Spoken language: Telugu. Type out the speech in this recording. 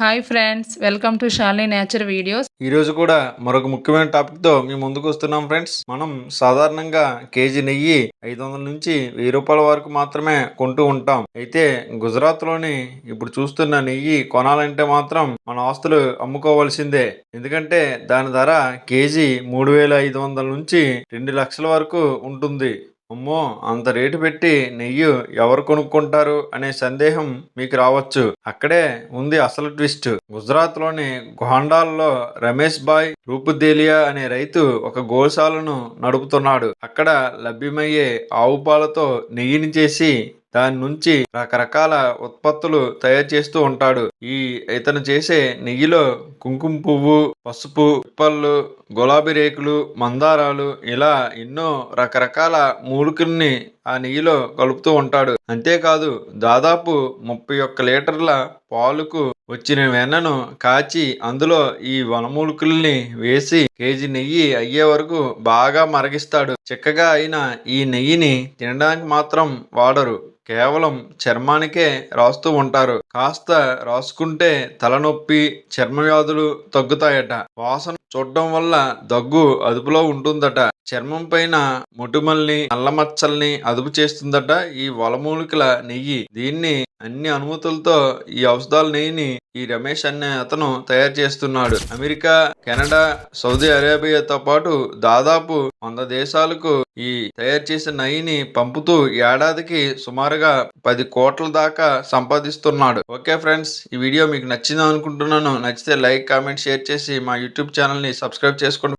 Hi friends welcome to Shalini nature videos. ఈ రోజు కూడా మరొక ముఖ్యమైన టాపిక్తో మీ ముందుకు వస్తున్నాం ఫ్రెండ్స్. మనం సాధారణంగా కేజీ నెయ్యి ఐదు వందల నుంచి వెయ్యి రూపాయల వరకు మాత్రమే కొంటూ ఉంటాం. అయితే గుజరాత్లోని ఇప్పుడు చూస్తున్న నెయ్యి కొనాలంటే మాత్రం మన ఆస్తులు అమ్ముకోవాల్సిందే. ఎందుకంటే దాని ధర కేజీ మూడు వేల ఐదు వందల నుంచి రెండు లక్షల వరకు ఉంటుంది. అమ్మో అంత రేటు పెట్టి నెయ్యి ఎవరు కొనుక్కుంటారు అనే సందేహం మీకు రావచ్చు. అక్కడే ఉంది అసలు ట్విస్ట్. గుజరాత్లోని గోండాల్లో రమేష్ బాయ్ రూపుదేలియా అనే రైతు ఒక గోశాలను నడుపుతున్నాడు. అక్కడ లభ్యమయ్యే ఆవు పాలతో నెయ్యిని చేసి దాని నుంచి రకరకాల ఉత్పత్తులు తయారు చేస్తూ ఉంటాడు. ఈ ఇతను చేసే నెయ్యిలో కుంకుమ పువ్వు పసుపు పిప్పళ్ళు గులాబీ రేకులు మందారాలు ఇలా ఎన్నో రకరకాల మూలికల్ని ఆ నెయ్యిలో కలుపుతూ ఉంటాడు. అంతేకాదు దాదాపు ముప్పై ఒక్క లీటర్ల పాలుకు వచ్చిన వెన్నను కాచి అందులో ఈ వనమూలికల్ని వేసి కేజీ నెయ్యి అయ్యే వరకు బాగా మరగిస్తాడు. చిక్కగా అయిన ఈ నెయ్యిని తినడానికి మాత్రం వాడరు. కేవలం చర్మానికే రాస్తూ ఉంటారు. కాస్త రాసుకుంటే తలనొప్పి చర్మ వ్యాధులు తగ్గుతాయట. వాసన చూడడం వల్ల దగ్గు అదుపులో ఉంటుందట. చర్మం పైన మొటిమల్ని నల్లమచ్చల్ని అదుపు చేస్తుందట ఈ వలమూలికల నెయ్యి. దీన్ని అన్ని అనుమతులతో ఈ ఔషధాల నెయ్యిని ఈ రమేష్ అనే అతను తయారు చేస్తున్నాడు. అమెరికా కెనడా సౌదీ అరేబియాతో పాటు దాదాపు వంద దేశాలకు ఈ తయారు చేసిన నెయ్యిని పంపుతూ ఏడాదికి సుమారుగా పది కోట్ల దాకా సంపాదిస్తున్నాడు. ఓకే ఫ్రెండ్స్ ఈ వీడియో మీకు నచ్చింది అనుకుంటున్నాను. నచ్చితే లైక్ కామెంట్ షేర్ చేసి మా యూట్యూబ్ ఛానల్ని సబ్స్క్రైబ్ చేసుకోండి.